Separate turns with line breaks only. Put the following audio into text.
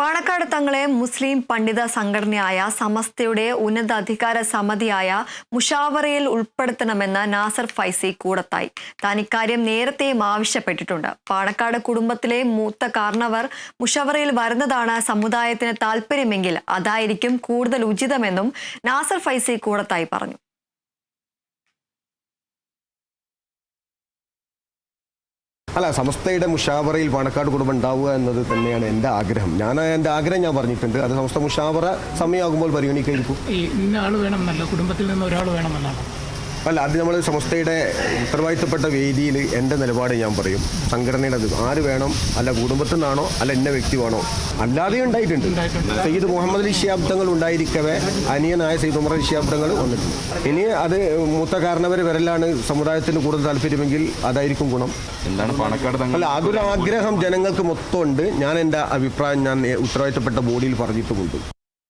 പാണക്കാട് തങ്ങളെ മുസ്ലിം പണ്ഡിത സംഘടനയായ സമസ്തയുടെ ഉന്നതാധികാര സമിതിയായ മുഷാവറയിൽ ഉൾപ്പെടുത്തണമെന്ന് നാസർ ഫൈസി കൂടത്തായി. താൻ ഇക്കാര്യം നേരത്തെയും ആവശ്യപ്പെട്ടിട്ടുണ്ട്. പാണക്കാട് കുടുംബത്തിലെ മൂത്ത കാരണവർ മുഷാവറയിൽ വരുന്നതാണ് സമുദായത്തിന് താല്പര്യമെങ്കിൽ അതായിരിക്കും കൂടുതൽ ഉചിതമെന്നും നാസർ ഫൈസി കൂടത്തായി പറഞ്ഞു.
അല്ല സമസ്തയുടെ മുഷാവറയിൽ പാണക്കാട് കുടുംബം ഉണ്ടാവുക എന്നത് തന്നെയാണ് എന്റെ ആഗ്രഹം. ഞാൻ എന്റെ ആഗ്രഹം ഞാൻ പറഞ്ഞിട്ടുണ്ട്. അത് സമസ്ത മുഷാവറ സമയമാകുമ്പോൾ പരിഗണിക്കായിരിക്കും.
ഈ ഇന്ന ആൾ കുടുംബത്തിൽ നിന്ന് ഒരാൾ വേണമെന്നാണ്
അല്ല അത് നമ്മൾ സമസ്തയുടെ ഉത്തരവാദിത്തപ്പെട്ട വേദിയിൽ എന്റെ നിലപാട് ഞാൻ പറയും. സംഘടനയുടെ ആര് വേണം? അല്ല കുടുംബത്തിൽ നിന്നാണോ അല്ല എന്ന വ്യക്തി വേണോ അല്ലാതെ ഉണ്ടായിട്ടുണ്ട്.
സെയ്ദ്
സയ്യിദ് മുഹമ്മദ് അലി ശിയാബ്ദങ്ങൾ ഉണ്ടായിരിക്കവേ അനിയനായ സയ്യിദ് ഉമർ അലി ശിയാബ്ദങ്ങൾ വന്നിട്ടുണ്ട്. ഇനി അത് മൂത്ത കാരണവർ വരലാണ് സമുദായത്തിന് കൂടുതൽ താല്പര്യമെങ്കിൽ അതായിരിക്കും ഗുണം. അല്ല അതൊരു ആഗ്രഹം ജനങ്ങൾക്ക് മൊത്തമുണ്ട്. ഞാൻ എന്റെ അഭിപ്രായം ഞാൻ ഉത്തരവാദിത്തപ്പെട്ട ബോഡിയിൽ പറഞ്ഞിട്ടുമുണ്ട്.